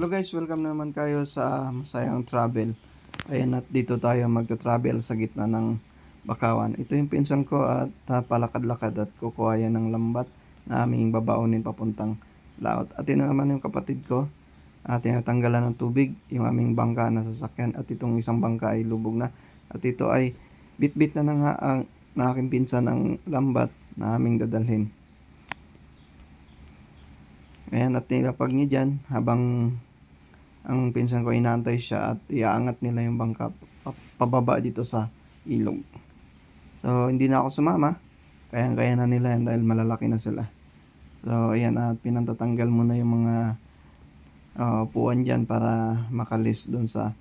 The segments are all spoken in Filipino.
Hello guys, welcome naman kayo sa Masayang Travel. Ayan at dito tayo magta-travel sa gitna ng Bakawan. Ito yung pinsan ko at uh, palakad-lakad at kukuha yan ng lambat na aming babaunin papuntang laot. At yun naman yung kapatid ko at tinatanggalan ng tubig yung aming bangka na sasakyan at itong isang bangka ay lubog na. At ito ay bit-bit na nga ang na aking pinsan ng lambat na aming dadalhin. Ayan, at nilapag niya dyan habang ang pinsan ko inaantay siya at iaangat nila yung bangka pa- pababa dito sa ilog. So, hindi na ako sumama. Kaya-kaya na nila yan dahil malalaki na sila. So, ayan at pinantatanggal muna yung mga uh, upuan dyan para makalis doon sa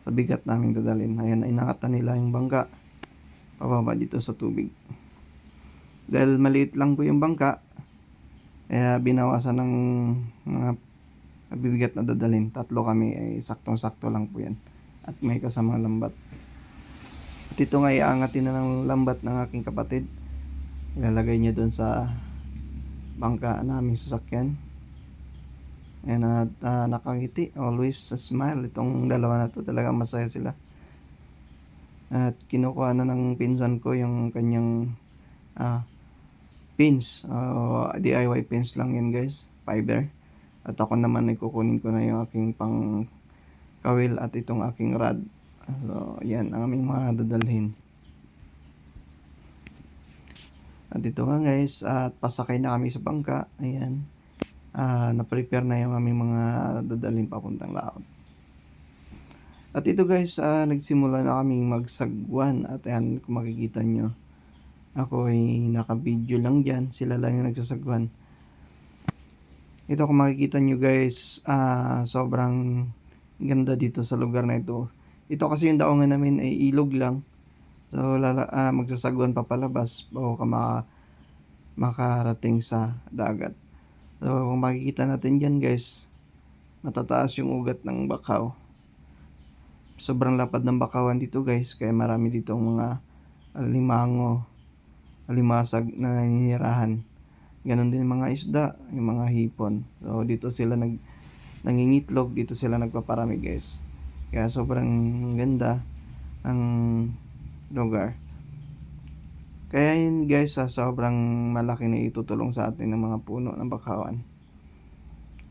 sa bigat naming dadalhin. Ayan, inangat na nila yung bangka pababa dito sa tubig. Dahil maliit lang po yung bangka, kaya binawasan ng mga bibigat na dadalhin. Tatlo kami ay saktong-sakto lang po yan. At may kasamang lambat. At ito nga iaangatin na ng lambat ng aking kapatid. Ilalagay niya doon sa bangka naming sasakyan. And at ah, nakangiti, always a smile. Itong dalawa na to talaga masaya sila. At kinukuha na ng pinsan ko yung kanyang ah, pins. Uh, DIY pins lang yan guys. Fiber. At ako naman ay kukunin ko na yung aking pang kawil at itong aking rod. So, yan ang aming mga dadalhin. At ito nga guys, at pasakay na kami sa bangka. Ayan. Ah, na-prepare na yung aming mga dadalhin papuntang laot. At ito guys, ah, nagsimula na kaming magsagwan. At ayan, kung makikita nyo, ako ay naka-video lang dyan. Sila lang yung nagsasagwan. Ito kung makikita nyo guys, ah, sobrang ganda dito sa lugar na ito. Ito kasi yung daungan namin ay ilog lang. So lala, ah, magsasagwan pa palabas bago ka maka, makarating sa dagat. So kung makikita natin dyan guys, matataas yung ugat ng bakaw. Sobrang lapad ng bakawan dito guys, kaya marami dito mga alimango, alimasag na ninirahan. Ganon din mga isda, yung mga hipon. So dito sila nag nangingitlog, dito sila nagpaparami guys. Kaya sobrang ganda ng lugar. Kaya yun guys, sa sobrang malaki na itutulong sa atin ng mga puno ng bakawan.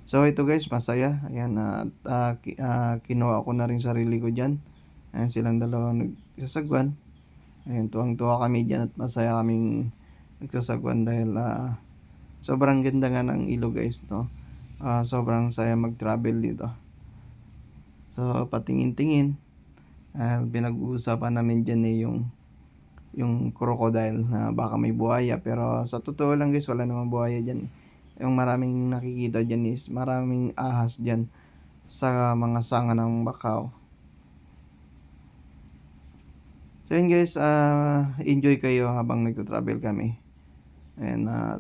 So ito guys, masaya. Ayan, ah, ki- ah, kinuha ko na rin sarili ko dyan. Ayan silang dalawa nagsasagwan. Ayan, tuwang-tuwa kami dyan at masaya kaming nagsasagwan dahil ah, sobrang ganda nga ng ilog guys, no? Ah, sobrang saya mag-travel dito. So, patingin-tingin. Ah, pinag-uusapan namin dyan eh yung yung crocodile na baka may buhaya pero sa totoo lang guys wala namang buhaya dyan yung maraming nakikita dyan is maraming ahas dyan sa mga sanga ng bakaw so yun guys ah, enjoy kayo habang nagta-travel kami and ah,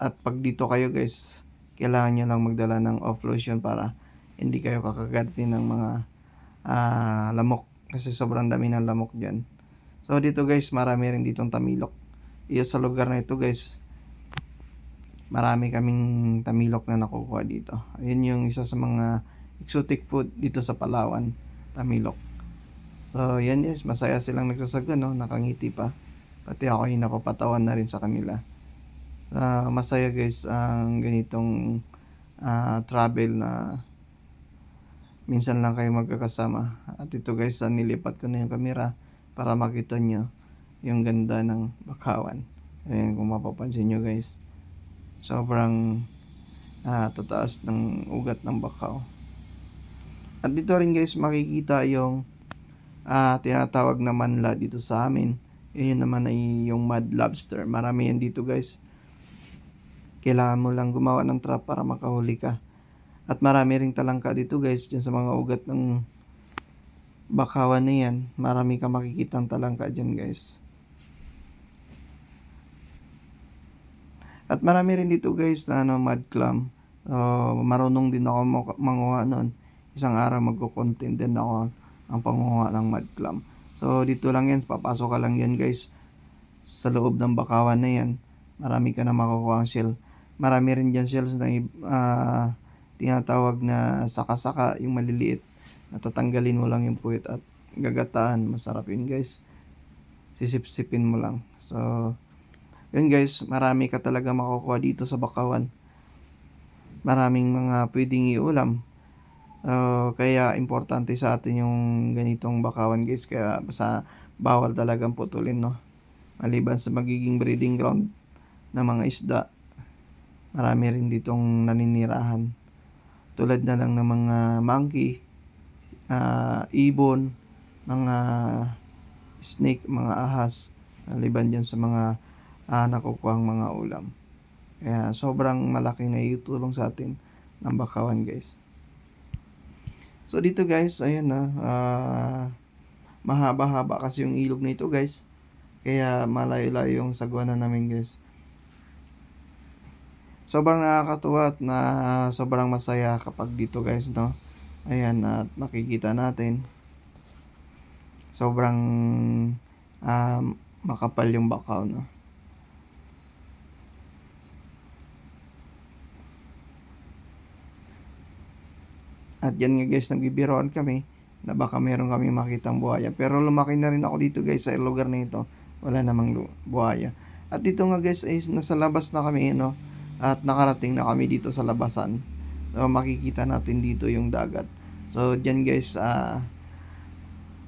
at pag dito kayo guys kailangan nyo lang magdala ng off lotion para hindi kayo kakagatin ng mga ah, lamok kasi sobrang dami ng lamok dyan So dito guys, marami rin ditong tamilok. Iyo sa lugar na ito guys, marami kaming tamilok na nakukuha dito. Ayun yung isa sa mga exotic food dito sa Palawan, tamilok. So yan guys, masaya silang nagsasaga no, nakangiti pa. Pati ako yung napapatawan na rin sa kanila. Ah, masaya guys ang ganitong ah, travel na minsan lang kayo magkakasama. At ito guys, ah, nilipat ko na yung camera para makita nyo yung ganda ng bakawan. Ayan, kung mapapansin nyo guys, sobrang ah, tataas ng ugat ng bakaw. At dito rin guys, makikita yung ah, tinatawag na manla dito sa amin. Yun naman ay yung mud lobster. Marami yan dito guys. Kailangan mo lang gumawa ng trap para makahuli ka. At marami ring talangka dito guys, dyan sa mga ugat ng bakawan na yan, marami ka makikitang talangka dyan guys. At marami rin dito guys na ano, mud clam. So, marunong din ako manguha noon. Isang araw magko-content din ako ang panguha ng mud clam. So, dito lang yan, papasok ka lang yan guys. Sa loob ng bakawan na yan, marami ka na makukuha ang shell. Marami rin dyan shells na ah, tinatawag na saka-saka, yung maliliit. Natatanggalin mo lang yung puwit at gagataan. Masarap yun guys. Sisip-sipin mo lang. So, yun guys, marami ka talaga makukuha dito sa Bakawan. Maraming mga pwedeng iulam. So, kaya importante sa atin yung ganitong bakawan guys. Kaya sa bawal talagang putulin no. Maliban sa magiging breeding ground ng mga isda. Marami rin ditong naninirahan. Tulad na lang ng mga monkey, ah, ibon, mga snake, mga ahas. Maliban dyan sa mga ah, nakukuhang mga ulam. Kaya sobrang malaki na itulong sa atin ng bakawan guys. So dito guys, ayan na, ah, mahaba-haba kasi yung ilog na ito guys. Kaya malayo-layo yung sagwanan namin guys. Sobrang nakakatuwa at na sobrang masaya kapag dito guys no. Ayan at makikita natin. Sobrang um, makapal yung bakaw no. At yan nga guys, nagbibiroan kami na baka meron kami makitang buhaya. Pero lumaki na rin ako dito guys sa lugar na ito. Wala namang buhaya. At dito nga guys, ay nasa labas na kami, no? At nakarating na kami dito sa labasan. So, makikita natin dito yung dagat. So, dyan guys, ah,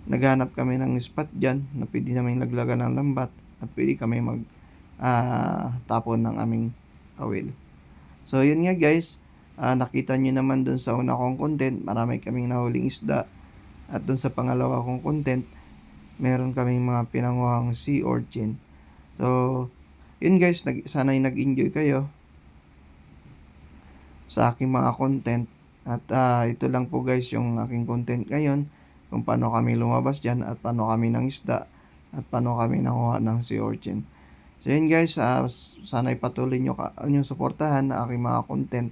naghanap kami ng spot dyan na pwede namin laglagan ng lambat at pwede kami mag ah, tapon ng aming kawil. So, yun nga guys, Ah, nakita nyo naman dun sa una kong content, marami kaming nahuling isda. At dun sa pangalawa kong content, meron kaming mga pinanguhang sea urchin. So, yun guys, nag, sana'y nag-enjoy kayo sa aking mga content. At ah, ito lang po guys yung aking content ngayon kung paano kami lumabas dyan at paano kami ng isda at paano kami nakuha ng sea urchin. So yun guys, ah, sana'y patuloy nyo, ka, nyo suportahan na aking mga content